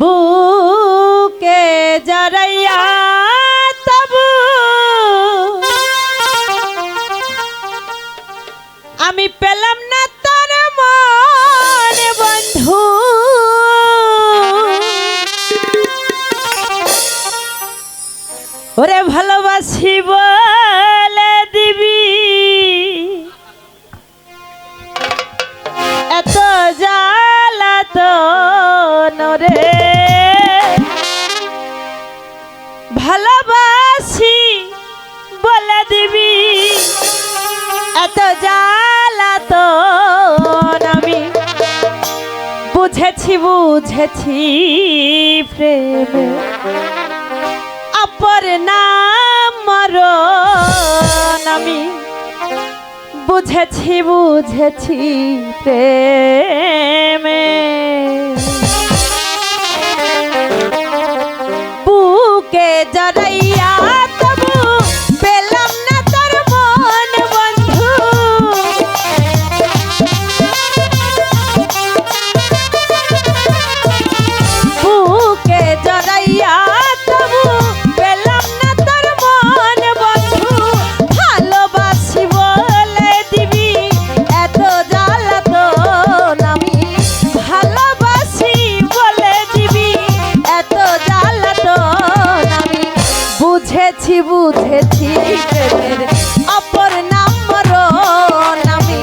বুকে জড়াইয়া তবু আমি পেলাম না তোর মন বন্ধু। ওরে ভালোবাসি নরে ভালোবাসি বলে দিবি, এত জ্বালা তো আমি। বুঝেছি বুঝেছি প্রেমে। অপর নাম আমি। বুঝেছি বুঝেছি প্রেমে। বুকে বুঝেছি বুঝেছি। প্রেমের অপর নাম মরণ আমি।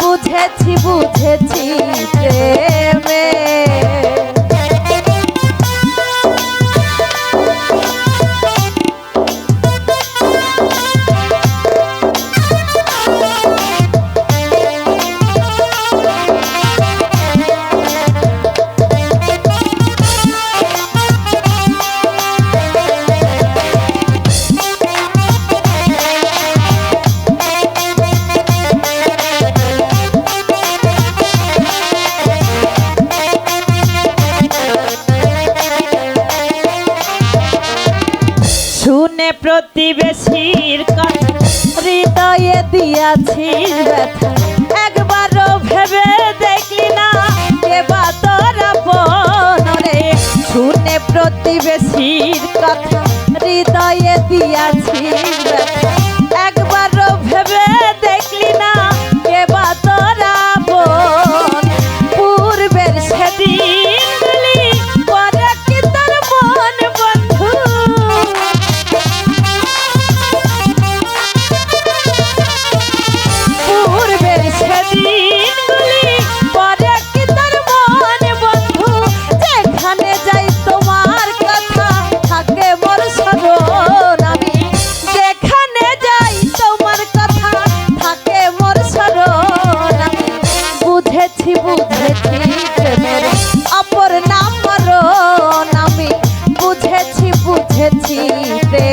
বুঝেছি বুঝেছি প্রেমে প্রতিবেশীর হৃদয়ে দিয়াছি ব্যথা। একবারও ভেবে দেখলি না কেবা তোরা বনরে শুনে প্রতিবেশীর কথা, হৃদয়ে দিয়াছি ব্যথা। একবারও ভেবে দেখলি না বুঝেছি প্রেমে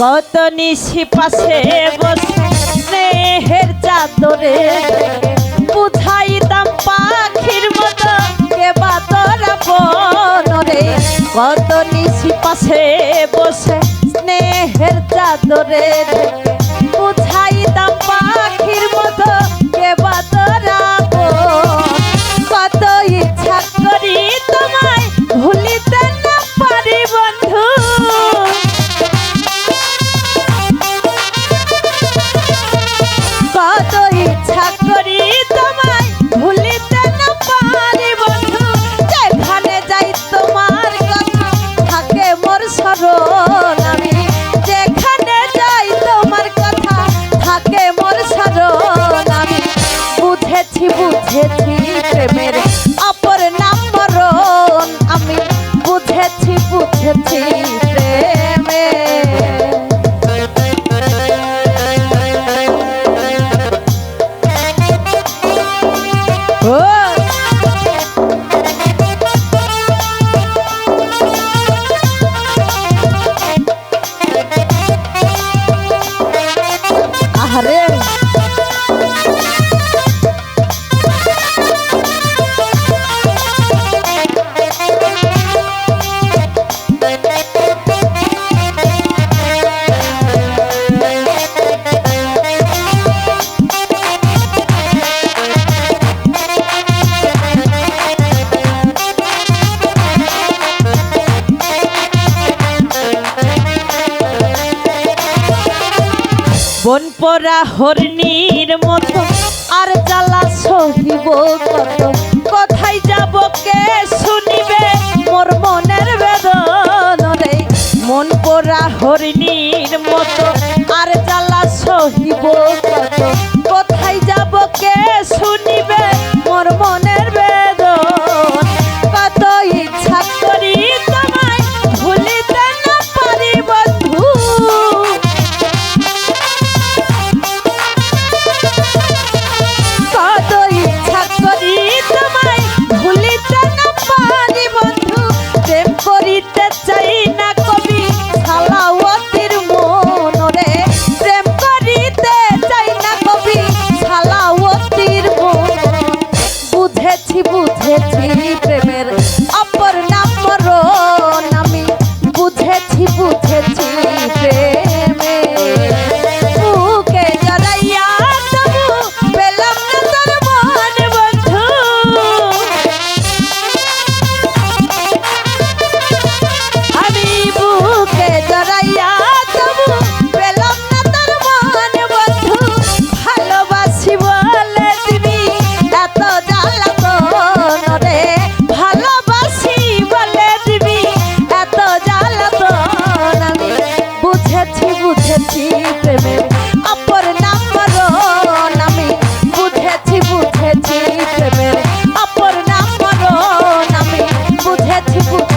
কত নিশি পাশে বসে স্নেহের চাদরে বুঝাইতাম পাখির মতো কে বাতরা বনরে। কত নিশি পাশে বসে স্নেহের চাদরে Bonjour. বন পরা হরিণীর মতো, আর জ্বালা সহিব কত। কোথায় যাব, কে শুনিবে মোর মনের বেদন মন পরা হরিণীর মতো, আর জ্বালা সহিব কত। কোথায় যাব, কে শুনি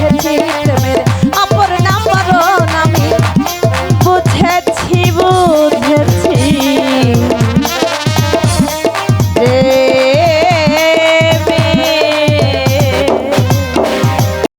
hit, hit, hit, hit.